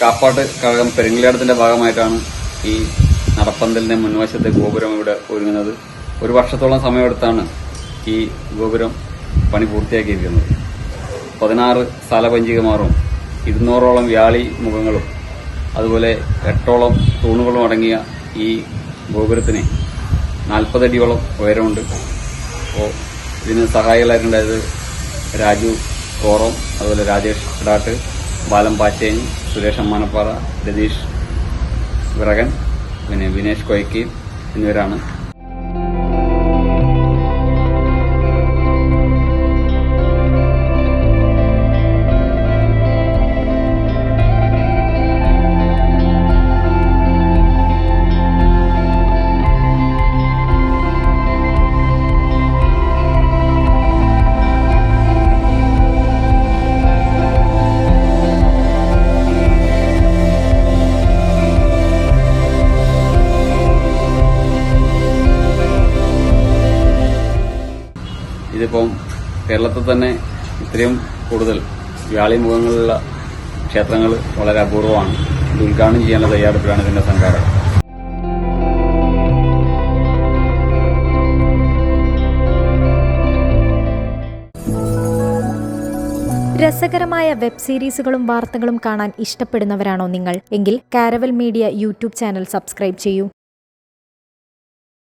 കാപ്പാട്ട് കഴകം പെരുങ്ങിലാടത്തിന്റെ ഭാഗമായിട്ടാണ് ഈ നടപ്പന്തലിന്റെ മുൻവശത്തെ ഗോപുരം ഇവിടെ ഒരുങ്ങുന്നത്. ഒരു വർഷത്തോളം സമയമെടുത്താണ് ഈ ഗോപുരം പണി പൂർത്തിയാക്കിയിരിക്കുന്നത്. പതിനാറ് സ്ഥലപഞ്ചികമാറും ഇരുന്നൂറോളം വ്യാളി മുഖങ്ങളും അതുപോലെ എട്ടോളം തൂണുകളും അടങ്ങിയ ഈ ഗോപുരത്തിന് നാൽപ്പതടിയോളം ഉയരമുണ്ട്. അപ്പോൾ ഇതിന് സഹായികളായിട്ടുണ്ടായത് രാജു കോറം അതുപോലെ രാജേഷ് ഇടാട്ട് ബാലം പാച്ചേനി സുരേഷ് അമ്മാനപ്പാറ രതീഷ് വിറകൻ പിന്നെ വിനേഷ് കൊയ്ക്കി എന്നിവരാണ് ഇതിപ്പം കേരളത്തിൽ തന്നെ ഇത്രയും കൂടുതൽ വ്യാളി മുഖങ്ങളുള്ള ക്ഷേത്രങ്ങൾ വളരെ അപൂർവമാണ്. ഇത് ഉദ്ഘാടനം ചെയ്യാനുള്ള തയ്യാറെടുപ്പിലാണ് ഇതിന്റെ സംഘാടകർ. രസകരമായ വെബ് സീരീസുകളും വാർത്തകളും കാണാൻ ഇഷ്ടപ്പെടുന്നവരാണോ നിങ്ങൾ? എങ്കിൽ Caravel media YouTube channel subscribe ചെയ്യൂ.